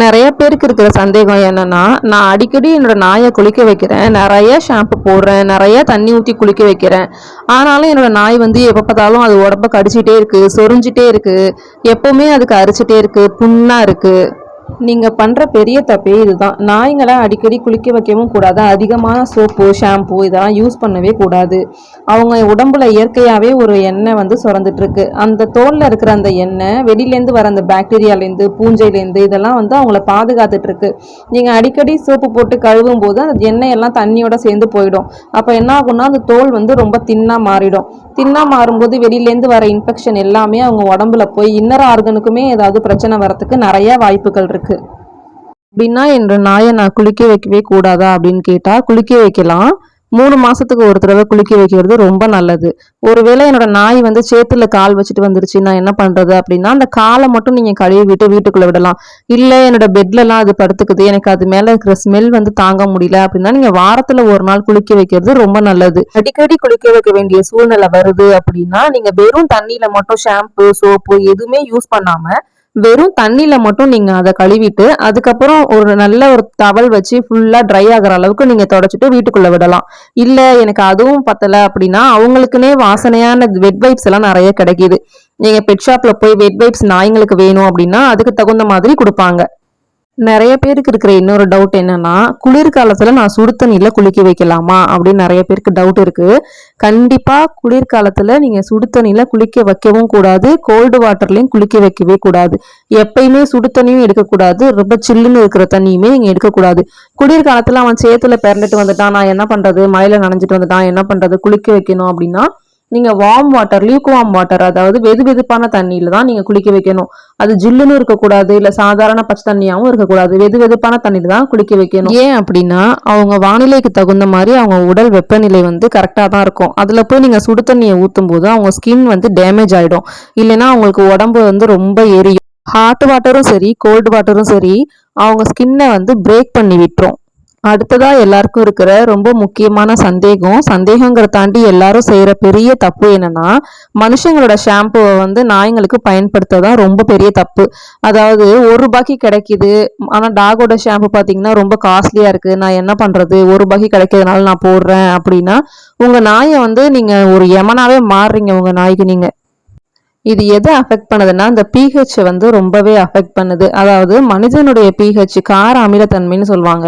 நிறைய பேருக்கு இருக்கிற சந்தேகம் என்னன்னா நான் அடிக்கடி என்னோட நாயை குளிக்க வைக்கிறேன் நிறைய ஷாம்பு போடுறேன் நிறைய தண்ணி ஊற்றி குளிக்க வைக்கிறேன். ஆனாலும் என்னோட நாய் வந்து எப்போ பார்த்தாலும் அது உடம்ப கடிச்சிட்டே இருக்கு சொரிஞ்சிட்டே இருக்கு எப்பவுமே அதுக்கு அரிச்சிட்டே இருக்கு புண்ணா இருக்கு. நீங்கள் பண்ணுற பெரிய தப்பே இதுதான். நாய்ங்களை அடிக்கடி குளிக்க வைக்கவும் கூடாது. அதிகமான சோப்பு ஷாம்பு இதெல்லாம் யூஸ் பண்ணவே கூடாது. அவங்க உடம்புல இயற்கையாகவே ஒரு எண்ணெய் வந்து சுரந்துட்டுருக்கு. அந்த தோலில் இருக்கிற அந்த எண்ணெய் வெளியிலேருந்து வர அந்த பாக்டீரியாலேருந்து பூஞ்சையிலேருந்து இதெல்லாம் வந்து அவங்கள பாதுகாத்துட்ருக்கு நீங்கள் அடிக்கடி சோப்பு போட்டு கழுவும் போது அந்த எண்ணெய் எல்லாம் தண்ணியோட சேர்ந்து போயிடும். அப்போ என்ன ஆகும்னா அந்த தோல் வந்து ரொம்ப தின்னாக மாறிடும். தின்னாக மாறும்போது வெளியிலேருந்து வர இன்ஃபெக்ஷன் எல்லாமே அவங்க உடம்புல போய் இன்னர் ஆர்கனுக்குமே ஏதாவது பிரச்சனை வரத்துக்கு நிறைய வாய்ப்புகள் இருக்குது இருக்கு. அப்படின்னா என்ற நாயை நான் குளிக்க வைக்கவே கூடாதா அப்படின்னு கேட்டா குளிக்க வைக்கலாம். மூணு மாசத்துக்கு ஒரு தடவை குளிக்க வைக்கிறது ரொம்ப நல்லது. ஒருவேளை என்னோட நாய் வந்து சேத்துல கால் வச்சுட்டு வந்துருச்சு நான் என்ன பண்றது அப்படின்னா அந்த காலை மட்டும் நீங்க கழுவி விட்டு வீட்டுக்குள்ள விடலாம். இல்ல என்னோட பெட்ல எல்லாம் அது படுத்துக்குது எனக்கு அது மேல இருக்கிற ஸ்மெல் வந்து தாங்க முடியல அப்படின்னா நீங்க வாரத்துல ஒரு நாள் குளிக்க வைக்கிறது ரொம்ப நல்லது. அடிக்கடி குளிக்க வைக்க வேண்டிய சூழ்நிலை வருது அப்படின்னா நீங்க வெறும் தண்ணியில மட்டும் ஷாம்பு சோப்பு எதுவுமே யூஸ் பண்ணாம வெறும் தண்ணியில் மட்டும் நீங்கள் அதை கழுவிட்டு அதுக்கப்புறம் ஒரு நல்ல ஒரு தவல் வச்சு ஃபுல்லாக ட்ரை ஆகுற அளவுக்கு நீங்கள் தொடச்சிட்டு வீட்டுக்குள்ளே விடலாம். இல்லை எனக்கு அதுவும் பத்தலை அப்படின்னா அவங்களுக்குன்னே வாசனையான வெட் வைப்ஸ் எல்லாம் நிறைய கிடைக்குது. நீங்கள் பெட் ஷாப்பில் போய் வெட் வைப்ஸ் நாய்ங்களுக்கு வேணும் அப்படின்னா அதுக்கு தகுந்த மாதிரி கொடுப்பாங்க. நிறைய பேருக்கு இருக்கிற இன்னொரு டவுட் என்னன்னா குளிர்காலத்துல நான் சுடு தண்ணியில் குளிக்க வைக்கலாமா அப்படின்னு நிறைய பேருக்கு டவுட் இருக்கு. கண்டிப்பா குளிர்காலத்துல நீங்க சுடு தண்ணியில் குளிக்க வைக்கவும் கூடாது கோல்டு வாட்டர்லயும் குளிக்க வைக்கவே கூடாது. எப்பயுமே சுடு தண்ணியும் எடுக்கக்கூடாது ரொம்ப சில்லுன்னு இருக்கிற தண்ணியுமே நீங்க எடுக்கக்கூடாது. குளிர்காலத்துல அவன் சேத்துல பிறந்துட்டு வந்துட்டான் நான் என்ன பண்றது? மழையில நனைஞ்சிட்டு வந்துட்டான் என்ன பண்றது? குளிக்க வைக்கணும் அப்படின்னா நீங்கள் warm water lukewarm water அதாவது வெது வெதுப்பான தண்ணியில் தான் நீங்கள் குளிக்க வைக்கணும். அது ஜில்லுன்னு இருக்கக்கூடாது இல்லை சாதாரண பச்சை தண்ணியாகவும் இருக்கக்கூடாது. வெது வெதுப்பான தண்ணியில் தான் குளிக்க வைக்கணும். ஏன் அப்படின்னா அவங்க வானிலைக்கு தகுந்த மாதிரி அவங்க உடல் வெப்பநிலை வந்து கரெக்டாக தான் இருக்கும். அதில் போய் நீங்கள் சுடு தண்ணியை ஊற்றும் போது அவங்க ஸ்கின் வந்து டேமேஜ் ஆகிடும் இல்லைன்னா அவங்களுக்கு உடம்பு வந்து ரொம்ப எரியும். ஹாட் வாட்டரும் சரி கோல்டு வாட்டரும் சரி அவங்க ஸ்கின்னை வந்து பிரேக் பண்ணி விட்டுரும். அடுத்ததா எல்லாருக்கும் இருக்கிற ரொம்ப முக்கியமான சந்தேகம். சந்தேகங்கிற தாண்டி எல்லாரும் செய்யற பெரிய தப்பு என்னன்னா மனுஷங்களோட ஷாம்புவை வந்து நாய்ங்களுக்கு பயன்படுத்ததான் ரொம்ப பெரிய தப்பு. அதாவது ஒரு ரூபாய்க்கு கிடைக்குது. ஆனா டாகோட ஷாம்பு பாத்தீங்கன்னா ரொம்ப காஸ்ட்லியா இருக்கு. நான் என்ன பண்றது? ஒரு ரூபாய்க்கு கிடைக்கிறதுனால நான் போடுறேன் அப்படின்னா உங்க நாயை வந்து நீங்க ஒரு யமனாவே மாறுறீங்க உங்க நாய்க்கு நீங்க. இது எதை அஃபெக்ட் பண்ணுதுன்னா இந்த பிஹெச் வந்து ரொம்பவே அஃபெக்ட் பண்ணுது. அதாவது மனிதனுடைய பிஹெச் கார அமிலத்தன்மைன்னு சொல்லுவாங்க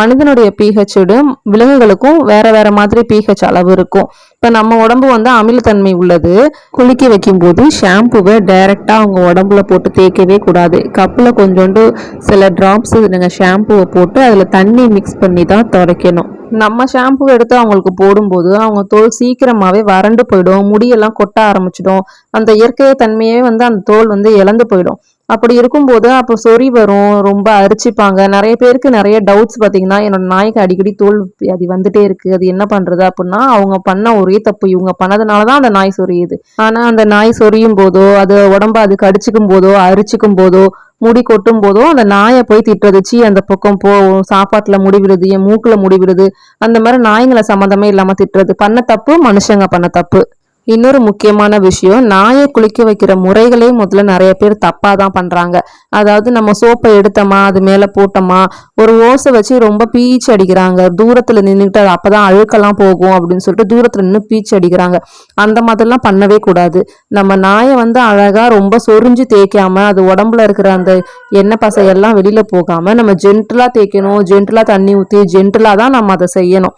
மனிதனுடைய பிஹெச்சோடும் விலங்குகளுக்கும் வேற வேற மாதிரி பிஹெச் அளவு இருக்கும். இப்போ நம்ம உடம்பு வந்து அமிலத்தன்மை உள்ளது. குளிக்க வைக்கும்போது ஷாம்புவை டைரெக்டாக அவங்க உடம்புல போட்டு தேய்க்கவே கூடாது. கப்பில் கொஞ்சோண்டு சில ட்ராப்ஸ் நீங்கள் ஷாம்புவை போட்டு அதில் தண்ணி மிக்ஸ் பண்ணி தான் துடைக்கணும். நம்ம ஷாம்பு எடுத்து அவங்களுக்கு போடும்போது அவங்க தோல் சீக்கிரமாகவே வறண்டு போயிடும் முடியெல்லாம் கொட்ட ஆரம்பிச்சிடும். அந்த இயற்கையை தன்மையே வந்து அந்த தோல் வந்து இழந்து போயிடும். அப்படி இருக்கும்போது அப்போ சொறி வரும் ரொம்ப அரிச்சிப்பாங்க. நிறைய பேருக்கு நிறைய டவுட்ஸ் பார்த்தீங்கன்னா என்னோட நாய்க்கு அடிக்கடி தோல் அது வந்துட்டே இருக்கு. அது என்ன பண்றது அப்படின்னா அவங்க பண்ண ஒரே தப்பு. இவங்க பண்ணதுனால தான் அந்த நாய் சொரியுது. ஆனால் அந்த நாய் சொரியும் போதோ அது உடம்ப அது கடிச்சிக்கும் போதோ அரிச்சிக்கும் போதோ முடி கொட்டும் போதோ அந்த நாயை போய் திட்டுறதுச்சு அந்த பக்கம் போ சாப்பாட்டில் முடிவிடுது என் மூக்கில் முடிவிடுது. அந்த மாதிரி நாய்ங்களை சம்மந்தமே இல்லாமல் திட்டுறது. பண்ண தப்பு மனுஷங்க பண்ண தப்பு. இன்னொரு முக்கியமான விஷயம் நாயை குளிக்க வைக்கிற முறைகளே முதல்ல நிறைய பேர் தப்பாக தான் பண்ணுறாங்க அதாவது நம்ம சோப்பை எடுத்தோமா அது மேலே போட்டோமா ஒரு ஓசை வச்சு ரொம்ப பீச்சு அடிக்கிறாங்க. தூரத்தில் நின்றுட்டு அது அப்பதான் அழுக்கெல்லாம் போகும் அப்படின்னு சொல்லிட்டு தூரத்தில் நின்று பீச்சு அடிக்கிறாங்க. அந்த மாதிரிலாம் பண்ணவே கூடாது. நம்ம நாயை வந்து அழகா ரொம்ப சொரிஞ்சு தேய்க்காம அது உடம்புல இருக்கிற அந்த எண்ணெய் பசையெல்லாம் வெளியில் போகாமல் நம்ம ஜென்டலாக தேய்க்கணும் ஜென்டலாக தண்ணி ஊற்றி ஜென்டலாக தான் நம்ம அதை செய்யணும்.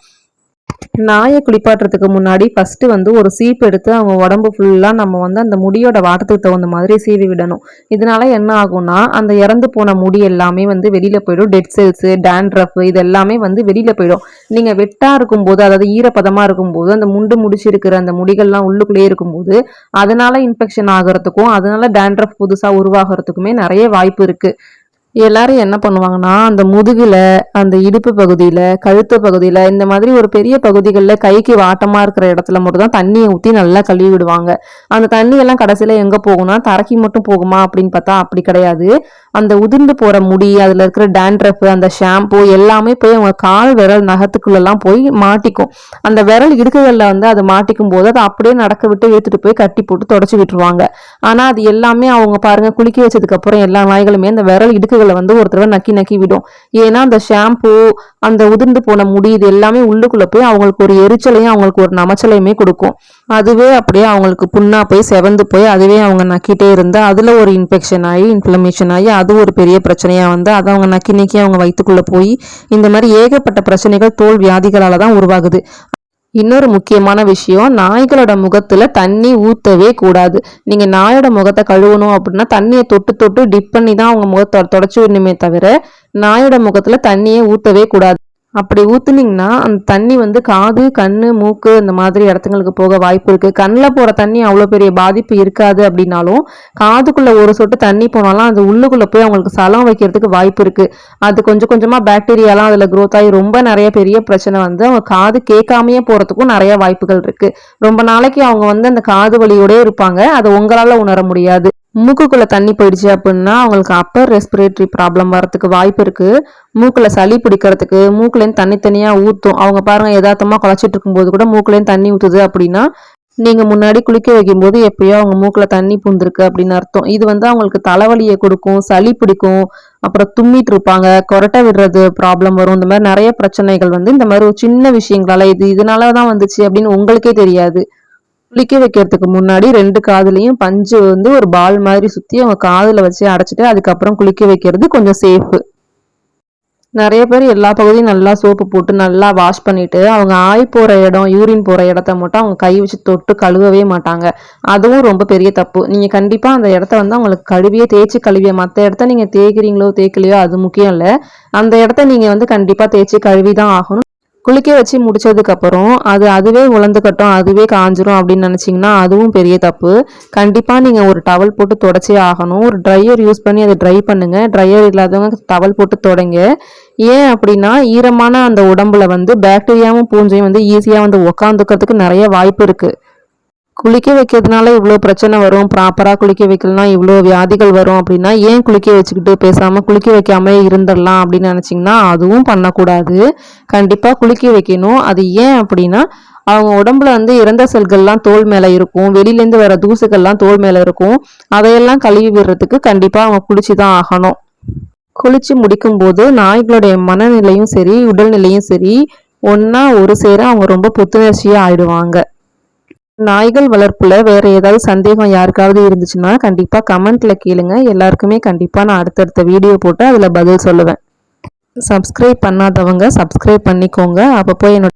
நாயை குளிப்பாட்டுறதுக்கு முன்னாடி ஃபஸ்ட்டு வந்து ஒரு சீப் எடுத்து அவங்க உடம்பு ஃபுல்லாக நம்ம வந்து அந்த முடியோட வாட்டத்துக்கு தகுந்த மாதிரி சீவி விடணும். இதனால என்ன ஆகும்னா அந்த இறந்து போன முடி எல்லாமே வந்து வெளியில் போயிடும். டெட் செல்ஸு டேண்ட்ரஃப் இது எல்லாமே வந்து வெளியில் போயிடும். நீங்கள் வெட்டாக இருக்கும்போது அதாவது ஈரப்பதமாக இருக்கும்போது அந்த முண்டு முடிச்சிருக்கிற அந்த முடிகள்லாம் உள்ளுக்குள்ளேயே இருக்கும்போது அதனால இன்ஃபெக்ஷன் ஆகிறதுக்கும் அதனால டேண்ட்ரஃப் புதுசாக உருவாகிறதுக்குமே நிறைய வாய்ப்பு இருக்குது எல்லாரும் என்ன பண்ணுவாங்கன்னா அந்த முதுகில் அந்த இடுப்பு பகுதியில் கழுத்து பகுதியில் இந்த மாதிரி ஒரு பெரிய பகுதிகளில் கைக்கு வாட்டமாக இருக்கிற இடத்துல மட்டும் தான் தண்ணியை ஊற்றி நல்லா கழுவி விடுவாங்க. அந்த தண்ணியெல்லாம் கடைசியில் கடைசியில போகும்னா தரைக்கு மட்டும் போகுமா அப்படின்னு பார்த்தா அப்படி கிடையாது. அந்த உதிர்ந்து போகிற முடி அதில் இருக்கிற டேண்ட்ரஃப் அந்த ஷாம்பு எல்லாமே போய் அவங்க கால் விரல் நகத்துக்குள்ளெல்லாம் போய் மாட்டிக்கும். அந்த விரல் இடுக்குகளில் வந்து அது மாட்டிக்கும் போது அதை அப்படியே நடக்க விட்டு இழுத்துட்டு போய் கட்டி போட்டு தொடச்சி விட்டுருவாங்க. ஆனால் அது எல்லாமே அவங்க பாருங்க குளிக்க வச்சதுக்கப்புறம் எல்லா நாய்களுமே அந்த விரல் இடுக்குகள் காதுகளை வந்து ஒரு தடவை நக்கி நக்கி விடும். ஏன்னா அந்த ஷாம்பு அந்த உதிர்ந்து போன முடி இது எல்லாமே உள்ளுக்குள்ள போய் அவங்களுக்கு ஒரு எரிச்சலையும் அவங்களுக்கு ஒரு நமச்சலையுமே கொடுக்கும். அதுவே அப்படியே அவங்களுக்கு புண்ணா போய் செவந்து போய் அதுவே அவங்க நக்கிட்டே இருந்தால் அதுல ஒரு இன்ஃபெக்ஷன் ஆகி இன்ஃப்ளமேஷன் ஆகி அது ஒரு பெரிய பிரச்சனையா வந்து அதை அவங்க நக்கி நக்கி அவங்க வயிற்றுக்குள்ள போய் இந்த மாதிரி ஏகப்பட்ட பிரச்சனைகள் தோல் வியாதிகளால தான் உருவாகுது. இன்னொரு முக்கியமான விஷயம் நாய்களோட முகத்தில் தண்ணி ஊற்றவே கூடாது. நீங்கள் நாயோட முகத்தை கழுவணும் அப்படின்னா தண்ணியை தொட்டு தொட்டு டிப் பண்ணி தான் அவங்க முகத்தை தொடச்சி விடணுமே தவிர நாயோட முகத்தில் தண்ணியை ஊற்றவே கூடாது. அப்படி ஊற்றுனீங்கன்னா அந்த தண்ணி வந்து காது கண் மூக்கு இந்த மாதிரி இடத்துங்களுக்கு போக வாய்ப்பு இருக்குது கண்ணில் போகிற தண்ணி அவ்வளோ பெரிய பாதிப்பு இருக்காது அப்படின்னாலும் காதுக்குள்ளே ஒரு சொட்டு தண்ணி போனாலும் அது உள்ளுக்குள்ளே போய் அவங்களுக்கு சலம் வைக்கிறதுக்கு வாய்ப்பு இருக்குது அது கொஞ்சம் கொஞ்சமாக பாக்டீரியாலாம் அதில் க்ரோத் ஆகி ரொம்ப நிறைய பெரிய பிரச்சனை வந்து அவங்க காது கேட்காமயே போகிறதுக்கும் நிறைய வாய்ப்புகள் இருக்குது ரொம்ப நாளைக்கு அவங்க வந்து அந்த காது வலியோடயே இருப்பாங்க. அதை உங்களால் உணர முடியாது. மூக்குக்குள்ளே தண்ணி போயிடுச்சு அப்படின்னா அவங்களுக்கு அப்பர் ரெஸ்பிரேட்டரி ப்ராப்ளம் வரத்துக்கு வாய்ப்பு இருக்குது மூக்கில் சளி பிடிக்கிறதுக்கு மூக்குலேருந்து தனித்தனியாக ஊற்றும் அவங்க பாருங்கள் எதார்த்தமாக குழச்சிட்டு இருக்கும்போது கூட மூக்குலேருந்து தண்ணி ஊற்றுது அப்படின்னா நீங்கள் முன்னாடி குளிக்க வைக்கும்போது எப்பயோ அவங்க மூக்கில் தண்ணி பூந்துருக்கு அப்படின்னு அர்த்தம். இது வந்து அவங்களுக்கு தலைவலியை கொடுக்கும் சளி பிடிக்கும் அப்புறம் தும்மிட்டு இருப்பாங்க கொரட்டை விடுறது ப்ராப்ளம் வரும். இந்த மாதிரி நிறைய பிரச்சனைகள் வந்து இந்த மாதிரி ஒரு சின்ன விஷயங்களால இது இதனால தான் வந்துச்சு அப்படின்னு உங்களுக்கே தெரியாது. குளிக்க வைக்கிறதுக்கு முன்னாடி ரெண்டு காதுலையும் பஞ்சு வந்து ஒரு பால் மாதிரி சுற்றி அவங்க காதில் வச்சு அடைச்சிட்டு அதுக்கப்புறம் குளிக்க வைக்கிறது கொஞ்சம் சேஃபு நிறைய பேர் எல்லா பகுதியும் நல்லா சோப்பு போட்டு நல்லா வாஷ் பண்ணிட்டு அவங்க ஆய் போகிற இடம் யூரின் போகிற இடத்த மட்டும் அவங்க கை வச்சு தொட்டு கழுவவே மாட்டாங்க. அதுவும் ரொம்ப பெரிய தப்பு. நீங்கள் கண்டிப்பாக அந்த இடத்த வந்து அவங்களுக்கு கழுவியே தேய்ச்சி கழுவிய. மற்ற இடத்த நீங்கள் தேய்க்கிறீங்களோ தேய்க்கலையோ அது முக்கியம் இல்லை. அந்த இடத்த நீங்கள் வந்து கண்டிப்பாக தேய்ச்சி கழுவி தான் ஆகணும். குளிக்க வச்சு முடித்ததுக்கப்புறம் அது அதுவே உலர்ந்துக்கட்டும் அதுவே காஞ்சிரும் அப்படின்னு நினச்சிங்கன்னா அதுவும் பெரிய தப்பு. கண்டிப்பாக நீங்கள் ஒரு டவல் போட்டு தொடச்சே ஆகணும். ஒரு ட்ரையர் யூஸ் பண்ணி அதை ட்ரை பண்ணுங்கள் ட்ரையர் இல்லாதவங்க டவல் போட்டு தொடங்க. ஏன் அப்படின்னா ஈரமான அந்த உடம்புல வந்து பாக்டீரியாவும் பூஞ்சையும் வந்து ஈஸியாக வந்து உக்காந்துக்கிறதுக்கு நிறைய வாய்ப்பு இருக்குது குளிக்க வைக்கிறதுனால இவ்வளோ பிரச்சனை வரும் ப்ராப்பராக குளிக்க வைக்கலனா இவ்வளோ வியாதிகள் வரும் அப்படின்னா ஏன் குளிக்க வச்சுக்கிட்டு பேசாமல் குளிக்க வைக்காமலே இருந்துடலாம் அப்படின்னு நினச்சிங்கன்னா அதுவும் பண்ணக்கூடாது. கண்டிப்பாக குளிக்க வைக்கணும். அது ஏன் அப்படின்னா அவங்க உடம்புல வந்து இறந்த செல்கள்லாம் தோல் மேலே இருக்கும் வெளியிலேருந்து வர தூசுகள்லாம் தோல் மேலே இருக்கும். அதையெல்லாம் கழுவி விடுறதுக்கு கண்டிப்பாக அவங்க குளிச்சு தான் ஆகணும். குளிச்சு முடிக்கும்போது நாய்களுடைய மனநிலையும் சரி உடல்நிலையும் சரி ஒன்றா ஒரு சேர அவங்க ரொம்ப புத்துணர்ச்சியாக ஆயிடுவாங்க. நாய்கள் வளர்ப்பில் வேறு ஏதாவது சந்தேகம் யாருக்காவது இருந்துச்சுன்னா கண்டிப்பாக கமெண்ட்டில் கேளுங்க. எல்லாருக்குமே கண்டிப்பாக நான் அடுத்தடுத்த வீடியோ போட்டு அதில் பதில் சொல்லுவேன். சப்ஸ்கிரைப் பண்ணாதவங்க சப்ஸ்கிரைப் பண்ணிக்கோங்க. அப்போ போய் என்னோட